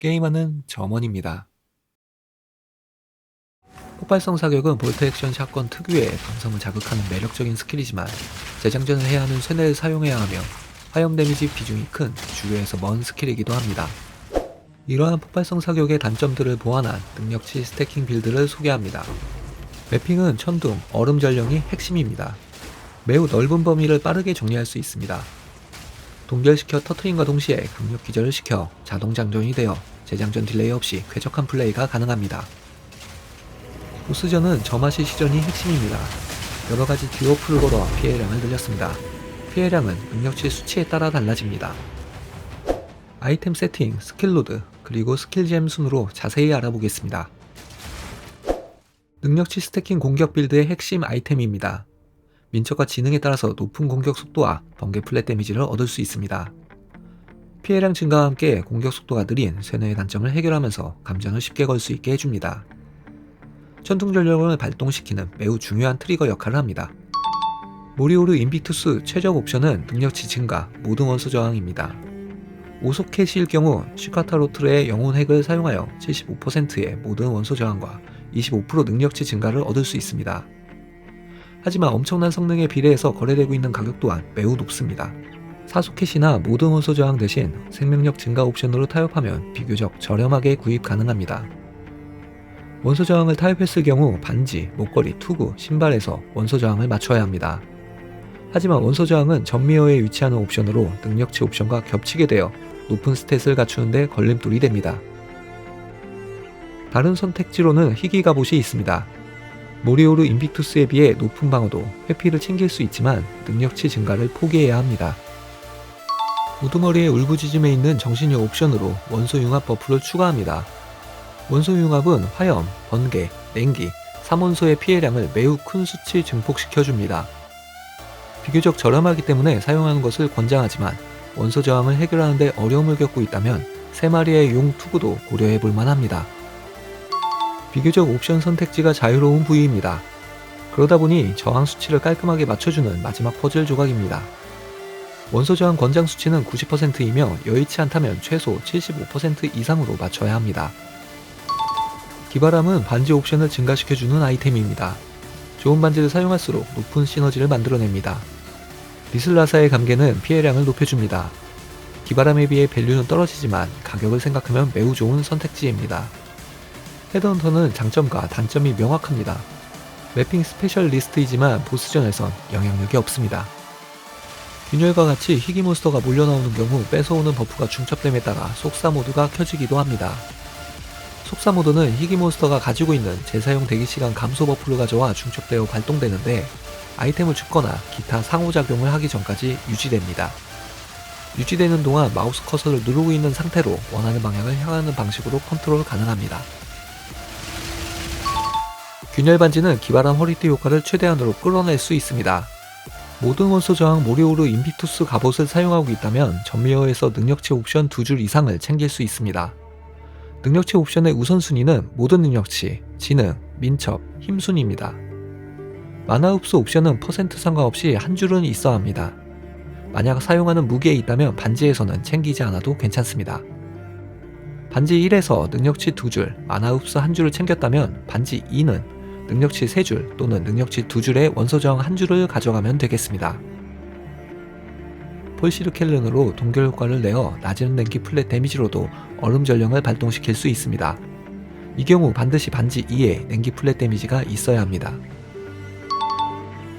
게임하는 점원입니다. 폭발성 사격은 볼트 액션 샷건 특유의 감성을 자극하는 매력적인 스킬이지만 재장전을 해야 하는 쇠뇌를 사용해야 하며 화염 데미지 비중이 큰 주요에서 먼 스킬이기도 합니다. 이러한 폭발성 사격의 단점들을 보완한 능력치 스태킹 빌드를 소개합니다. 매핑은 천둥, 얼음 전령이 핵심입니다. 매우 넓은 범위를 빠르게 정리할 수 있습니다. 동결시켜 터트림과 동시에 강력 기절을 시켜 자동 장전이 되어 재장전 딜레이 없이 쾌적한 플레이가 가능합니다. 보스전은 저마시 시전이 핵심입니다. 여러가지 듀오프를 걸어 피해량을 늘렸습니다. 피해량은 능력치 수치에 따라 달라집니다. 아이템 세팅, 스킬 로드, 그리고 스킬잼 순으로 자세히 알아보겠습니다. 능력치 스태킹 공격 빌드의 핵심 아이템입니다. 민첩과 지능에 따라서 높은 공격 속도와 번개 플랫 데미지를 얻을 수 있습니다. 피해량 증가와 함께 공격 속도가 느린 쇠뇌의 단점을 해결하면서 감전을 쉽게 걸 수 있게 해줍니다. 천둥 전력을 발동시키는 매우 중요한 트리거 역할을 합니다. 모리오르 인빅투스 최적 옵션은 능력치 증가, 모든 원소 저항입니다. 오소켓일 경우 시카타로트의 영혼 핵을 사용하여 75%의 모든 원소 저항과 25% 능력치 증가를 얻을 수 있습니다. 하지만 엄청난 성능에 비례해서 거래되고 있는 가격 또한 매우 높습니다. 사소켓이나 원소 저항 대신 생명력 증가 옵션으로 타협하면 비교적 저렴하게 구입 가능합니다. 원소 저항을 타협했을 경우 반지, 목걸이, 투구, 신발에서 원소 저항을 맞춰야 합니다. 하지만 원소 저항은 전미어에 위치하는 옵션으로 능력치 옵션과 겹치게 되어 높은 스탯을 갖추는데 걸림돌이 됩니다. 다른 선택지로는 희귀 갑옷이 있습니다. 모리오르 인빅투스에 비해 높은 방어도, 회피를 챙길 수 있지만 능력치 증가를 포기해야 합니다. 우두머리의 울부짖음에 있는 정신력 옵션으로 원소 융합 버프를 추가합니다. 원소 융합은 화염, 번개, 냉기, 3원소의 피해량을 매우 큰 수치 증폭시켜줍니다. 비교적 저렴하기 때문에 사용하는 것을 권장하지만 원소 저항을 해결하는데 어려움을 겪고 있다면 3마리의 용 투구도 고려해 볼 만합니다. 비교적 옵션 선택지가 자유로운 부위입니다. 그러다 보니 저항 수치를 깔끔하게 맞춰주는 마지막 퍼즐 조각입니다. 원소 저항 권장 수치는 90%이며 여의치 않다면 최소 75% 이상으로 맞춰야 합니다. 기바람은 반지 옵션을 증가시켜주는 아이템입니다. 좋은 반지를 사용할수록 높은 시너지를 만들어냅니다. 리슬라사의 감개는 피해량을 높여줍니다. 기바람에 비해 밸류는 떨어지지만 가격을 생각하면 매우 좋은 선택지입니다. 헤드헌터는 장점과 단점이 명확합니다. 맵핑 스페셜리스트이지만 보스전에선 영향력이 없습니다. 균열과 같이 희귀 몬스터가 몰려나오는 경우 뺏어오는 버프가 중첩됨에 따라 속사 모드가 켜지기도 합니다. 속사 모드는 희귀 몬스터가 가지고 있는 재사용 대기시간 감소 버프를 가져와 중첩되어 발동되는데 아이템을 줍거나 기타 상호작용을 하기 전까지 유지됩니다. 유지되는 동안 마우스 커서를 누르고 있는 상태로 원하는 방향을 향하는 방식으로 컨트롤 가능합니다. 균열 반지는 기발한 허리띠 효과를 최대한으로 끌어낼 수 있습니다. 모든 원소 저항 모리오르 인비투스 갑옷을 사용하고 있다면 전미어에서 능력치 옵션 두 줄 이상을 챙길 수 있습니다. 능력치 옵션의 우선순위는 모든 능력치, 지능, 민첩, 힘 순입니다. 만화 흡수 옵션은 퍼센트 상관없이 한 줄은 있어야 합니다. 만약 사용하는 무기에 있다면 반지에서는 챙기지 않아도 괜찮습니다. 반지 1에서 능력치 2줄, 만화 흡수 1줄을 챙겼다면 반지 2는 능력치 3줄 또는 능력치 2줄의 원소 저항 1줄을 가져가면 되겠습니다. 폴시르켈른으로 동결 효과를 내어 낮은 냉기 플랫 데미지로도 얼음 전령을 발동시킬 수 있습니다. 이 경우 반드시 반지 2에 냉기 플랫 데미지가 있어야 합니다.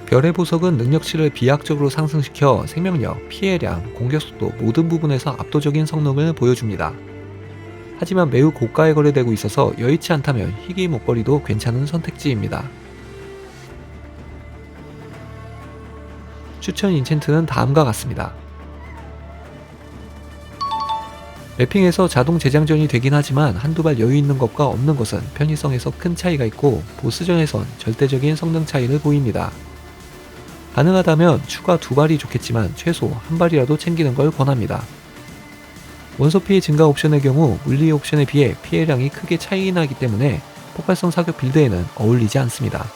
별의 보석은 능력치를 비약적으로 상승시켜 생명력, 피해량, 공격속도 모든 부분에서 압도적인 성능을 보여줍니다. 하지만 매우 고가에 거래되고 있어서 여의치 않다면 희귀 목걸이도 괜찮은 선택지입니다. 추천 인챈트는 다음과 같습니다. 맵핑에서 자동 재장전이 되긴 하지만 한두 발 여유 있는 것과 없는 것은 편의성에서 큰 차이가 있고 보스전에선 절대적인 성능 차이를 보입니다. 가능하다면 추가 두 발이 좋겠지만 최소 한 발이라도 챙기는 걸 권합니다. 원소 피해 증가 옵션의 경우 물리 옵션에 비해 피해량이 크게 차이 나기 때문에 폭발성 사격 빌드에는 어울리지 않습니다.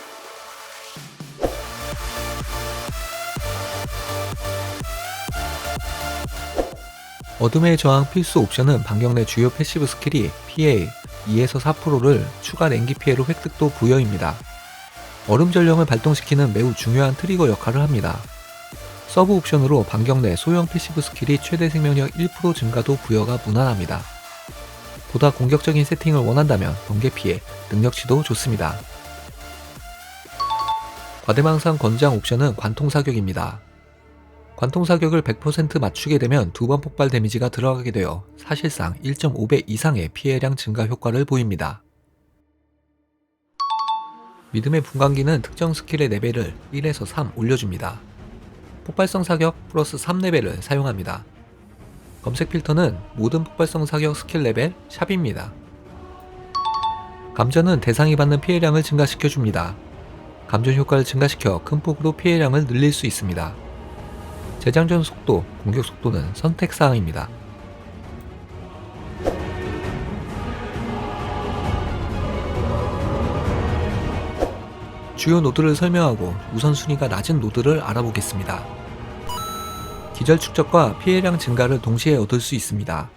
어둠의 저항 필수 옵션은 반경 내 주요 패시브 스킬이 피해 2에서 4%를 추가 랭기 피해로 획득도 부여입니다. 얼음 전령을 발동시키는 매우 중요한 트리거 역할을 합니다. 서브 옵션으로 반경 내 소형 패시브 스킬이 최대 생명력 1% 증가도 부여가 무난합니다. 보다 공격적인 세팅을 원한다면 번개 피해, 능력치도 좋습니다. 과대망상 권장 옵션은 관통 사격입니다. 관통 사격을 100% 맞추게 되면 두 번 폭발 데미지가 들어가게 되어 사실상 1.5배 이상의 피해량 증가 효과를 보입니다. 믿음의 분광기는 특정 스킬의 레벨을 1에서 3 올려줍니다. 폭발성 사격 플러스 3레벨을 사용합니다. 검색 필터는 모든 폭발성 사격 스킬 레벨 샵입니다. 감전은 대상이 받는 피해량을 증가시켜줍니다. 감전 효과를 증가시켜 큰 폭으로 피해량을 늘릴 수 있습니다. 재장전 속도, 공격 속도는 선택사항입니다. 주요 노드를 설명하고 우선순위가 낮은 노드를 알아보겠습니다. 기절 축적과 피해량 증가를 동시에 얻을 수 있습니다.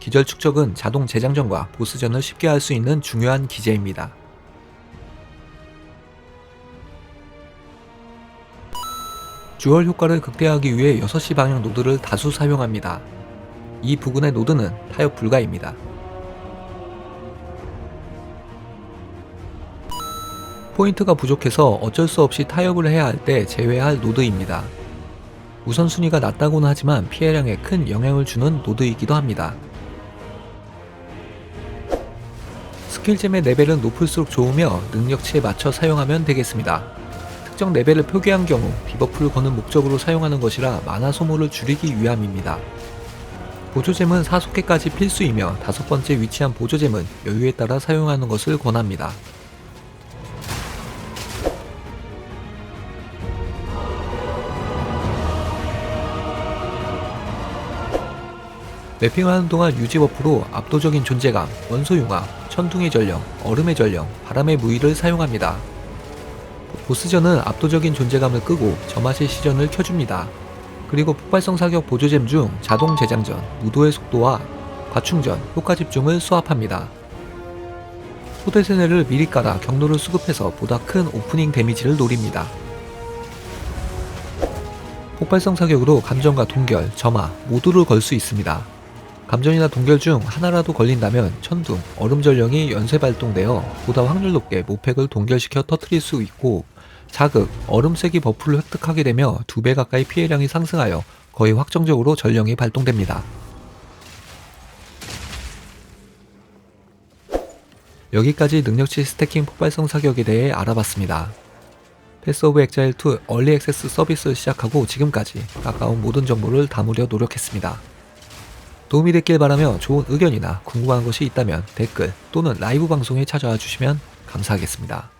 기절 축적은 자동 재장전과 보스전을 쉽게 할 수 있는 중요한 기제입니다. 주얼 효과를 극대화하기 위해 6시 방향 노드를 다수 사용합니다. 이 부근의 노드는 타협 불가입니다. 포인트가 부족해서 어쩔 수 없이 타협을 해야 할 때 제외할 노드입니다. 우선순위가 낮다고는 하지만 피해량에 큰 영향을 주는 노드이기도 합니다. 스킬잼의 레벨은 높을수록 좋으며 능력치에 맞춰 사용하면 되겠습니다. 특정 레벨을 표기한 경우 디버프를 거는 목적으로 사용하는 것이라 만화 소모를 줄이기 위함입니다. 보조잼은 4속개까지 필수이며 다섯 번째 위치한 보조잼은 여유에 따라 사용하는 것을 권합니다. 맵핑하는 동안 유지 버프로 압도적인 존재감, 원소 융합, 천둥의 전령, 얼음의 전령, 바람의 무의를 사용합니다. 보스전은 압도적인 존재감을 끄고 저맛의 시전을 켜줍니다. 그리고 폭발성 사격 보조잼 중 자동 재장전, 무도의 속도와 과충전, 효과 집중을 수합합니다. 소대세네를 미리 깔아 경로를 수급해서 보다 큰 오프닝 데미지를 노립니다. 폭발성 사격으로 감전과 동결, 점화 모두를 걸 수 있습니다. 감전이나 동결 중 하나라도 걸린다면 천둥, 얼음 전령이 연쇄 발동되어 보다 확률 높게 모팩을 동결시켜 터트릴 수 있고 자극, 얼음 세기 버프를 획득하게 되며 두 배 가까이 피해량이 상승하여 거의 확정적으로 전령이 발동됩니다. 여기까지 능력치 스태킹 폭발성 사격에 대해 알아봤습니다. 패스 오브 엑자일 2 얼리 액세스 서비스를 시작하고 지금까지 가까운 모든 정보를 담으려 노력했습니다. 도움이 됐길 바라며 좋은 의견이나 궁금한 것이 있다면 댓글 또는 라이브 방송에 찾아와 주시면 감사하겠습니다.